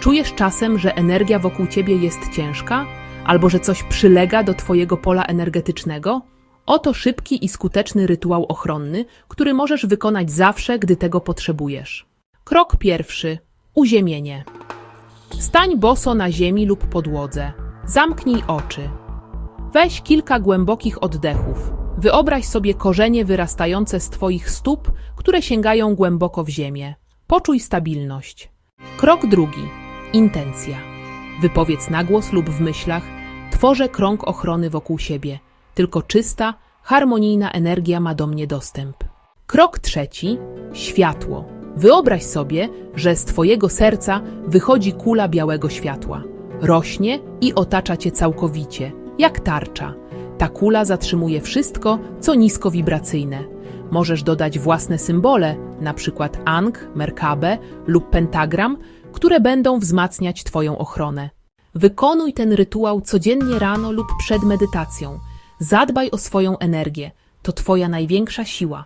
Czujesz czasem, że energia wokół ciebie jest ciężka? Albo że coś przylega do twojego pola energetycznego? Oto szybki i skuteczny rytuał ochronny, który możesz wykonać zawsze, gdy tego potrzebujesz. Krok pierwszy. Uziemienie. Stań boso na ziemi lub podłodze. Zamknij oczy. Weź kilka głębokich oddechów. Wyobraź sobie korzenie wyrastające z Twoich stóp, które sięgają głęboko w ziemię. Poczuj stabilność. Krok drugi. Intencja. Wypowiedz na głos lub w myślach. Tworzę krąg ochrony wokół siebie. Tylko czysta, harmonijna energia ma do mnie dostęp. Krok trzeci. Światło. Wyobraź sobie, że z Twojego serca wychodzi kula białego światła. Rośnie i otacza Cię całkowicie, jak tarcza. Ta kula zatrzymuje wszystko, co niskowibracyjne. Możesz dodać własne symbole, przykład Ang, Merkabę lub pentagram, które będą wzmacniać Twoją ochronę. Wykonuj ten rytuał codziennie rano lub przed medytacją. Zadbaj o swoją energię. To Twoja największa siła.